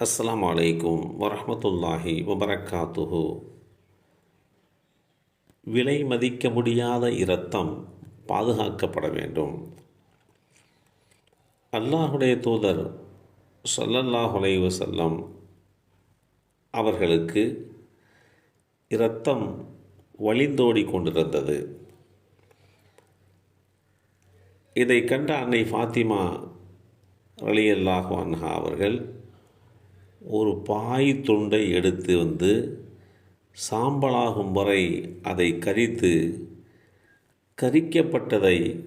அஸ்லாம் வலைக்கும் வரமத்துல்லாஹி வபரக்காத்துஹு. விலை மதிக்க முடியாத இரத்தம் பாதுகாக்கப்பட வேண்டும். அல்லாஹுடைய தூதர் ஸல்லல்லாஹு வசல்லம் அவர்களுக்கு இரத்தம் வழிந்தோடி கொண்டிருந்தது. இதை கண்ட அன்னை ஃபாத்திமா ரலியல்லாஹு அன்ஹா அவர்கள் ஒரு பாய் துண்டை எடுத்து வந்து சாம்பலாகும் வரை அதை கரித்து கரிக்கப்பட்டதை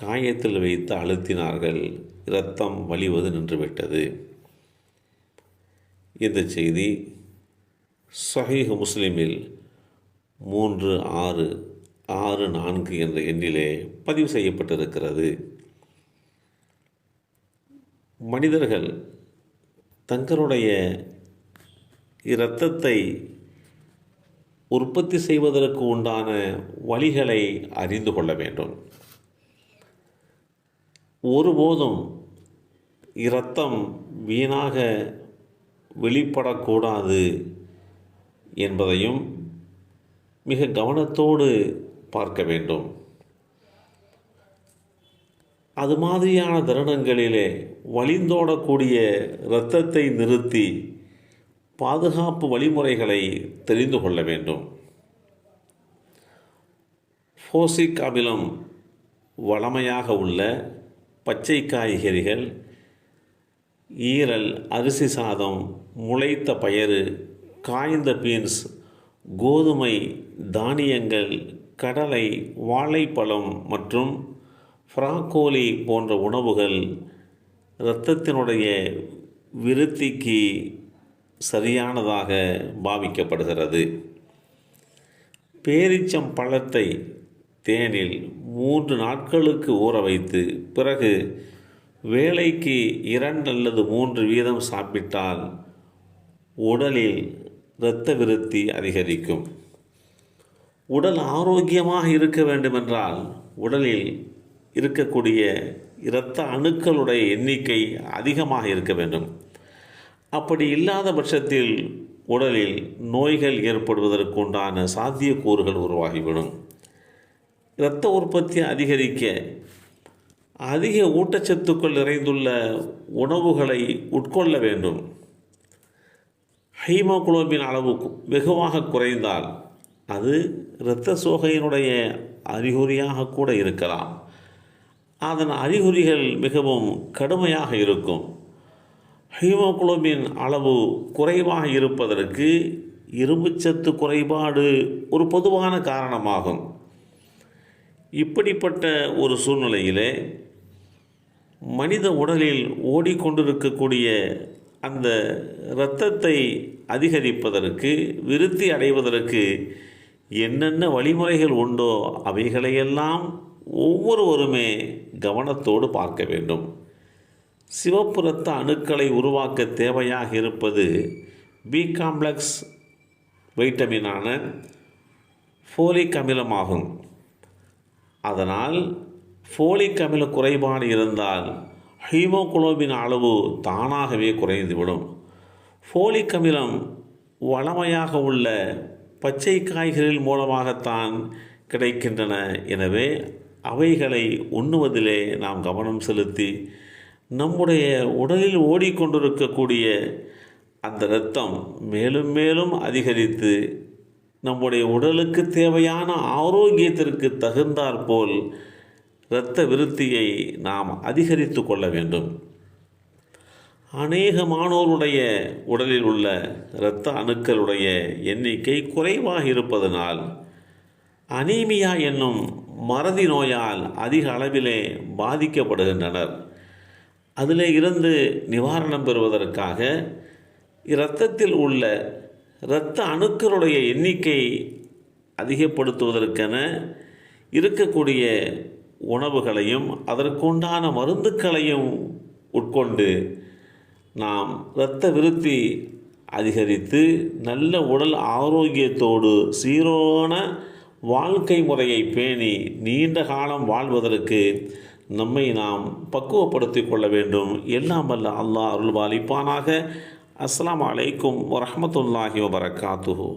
காயத்தில் வைத்து அழுத்தினார்கள். இரத்தம் வழிவது நின்றுவிட்டது. இந்த செய்தி சஹீஹ் முஸ்லிமில் மூன்று ஆறு ஆறு நான்கு என்ற எண்ணிலே பதிவு செய்யப்பட்டிருக்கிறது. மனிதர்கள் தங்களுடைய இரத்தத்தை உற்பத்தி செய்வதற்கு உண்டான வழிகளை அறிந்து கொள்ள வேண்டும். ஒருபோதும் இரத்தம் வீணாக வெளிப்படக்கூடாது என்பதையும் மிக கவனத்தோடு பார்க்க வேண்டும். அது மாதிரியான தருணங்களிலே வழிந்தோடக்கூடிய இரத்தத்தை நிறுத்தி பாதுகாப்பு வழிமுறைகளை தெரிந்து கொள்ள வேண்டும். ஃபோசிக் அமிலம் வளமையாக உள்ள பச்சை காய்கறிகள் ஈரல் அரிசி சாதம் முளைத்த பயறு காய்ந்த பீன்ஸ் கோதுமை தானியங்கள் கடலை வாழைப்பழம் மற்றும் ஃப்ராக்கோலி போன்ற உணவுகள் இரத்தத்தினுடைய விருத்திக்கு சரியானதாக பாவிக்கப்படுகிறது. பேரிச்சம் பழத்தை தேனில் மூன்று நாட்களுக்கு ஊற வைத்து பிறகு வேலைக்கு இரண்டு அல்லது மூன்று வீதம் சாப்பிட்டால் உடலில் இரத்த விருத்தி அதிகரிக்கும். உடல் ஆரோக்கியமாக இருக்க வேண்டுமென்றால் உடலில் இருக்கக்கூடிய இரத்த அணுக்களுடைய எண்ணிக்கை அதிகமாக இருக்க வேண்டும். அப்படி இல்லாத பட்சத்தில் உடலில் நோய்கள் ஏற்படுவதற்குண்டான சாத்தியக்கூறுகள் உருவாகிவிடும். இரத்த உற்பத்தி அதிகரிக்க அதிக ஊட்டச்சத்துக்கள் நிறைந்துள்ள உணவுகளை உட்கொள்ள வேண்டும். ஹீமோகுளோபின் அளவு வெகுவாக குறைந்தால் அது இரத்த சோகையினுடைய அறிகுறியாக கூட இருக்கலாம். அதன் அறிகுறிகள் மிகவும் கடுமையாக இருக்கும். ஹீமோகுளோபின் அளவு குறைவாக இருப்பதற்கு இரும்புச்சத்து குறைபாடு ஒரு பொதுவான காரணமாகும். இப்படிப்பட்ட ஒரு சூழ்நிலையிலே மனித உடலில் ஓடிக்கொண்டிருக்கக்கூடிய அந்த இரத்தத்தை அதிகரிப்பதற்கு விருத்தி அடைவதற்கு என்னென்ன வழிமுறைகள் உண்டோ அவைகளையெல்லாம் ஒவ்வொருவருமே கவனத்தோடு பார்க்க வேண்டும். சிவப்பு ரத்த அணுக்களை உருவாக்க தேவையாக இருப்பது பி காம்ப்ளெக்ஸ் வைட்டமினான ஃபோலிக் அமிலமாகும் அதனால் ஃபோலிக் அமில குறைபாடு இருந்தால் ஹீமோகுளோபின் அளவு தானாகவே குறைந்துவிடும். ஃபோலிக் அமிலம் வளமையாக உள்ள பச்சை காய்கறிகள் மூலமாகத்தான் கிடைக்கின்றன. எனவே அவைகளை உண்ணுவதிலே நாம் கவனம் செலுத்தி நம்முடைய உடலில் ஓடிக்கொண்டிருக்கக்கூடிய அந்த இரத்தம் மேலும் மேலும் அதிகரித்து நம்முடைய உடலுக்கு தேவையான ஆரோக்கியத்திற்கு தகுந்தாற்போல் இரத்த விருத்தியை நாம் அதிகரித்து கொள்ள வேண்டும். அநேகமானோருடைய உடலில் உள்ள இரத்த அணுக்களுடைய எண்ணிக்கை குறைவாக இருப்பதனால் அனீமியா என்னும் மறதி நோயால் அதிக அளவிலே பாதிக்கப்படுகின்றனர். அதில் இருந்து நிவாரணம் பெறுவதற்காக இரத்தத்தில் உள்ள இரத்த அணுக்களுடைய எண்ணிக்கை அதிகப்படுத்துவதற்கென இருக்கக்கூடிய உணவுகளையும் அதற்குண்டான மருந்துக்களையும் உட்கொண்டு நாம் இரத்த விருத்தி அதிகரித்து நல்ல உடல் ஆரோக்கியத்தோடு சீரான வாழ்க்கை முறையை பேணி நீண்ட காலம் வாழ்வதற்கு நம்மை நாம் பக்குவப்படுத்திக் கொள்ள வேண்டும். எல்லாம் வல்ல அல்லாஹ் அருள்பாலிப்பானாக அஸ்லாம் அலைக்கும் வரமத்துல்லாஹி வபரகாத்துஹு.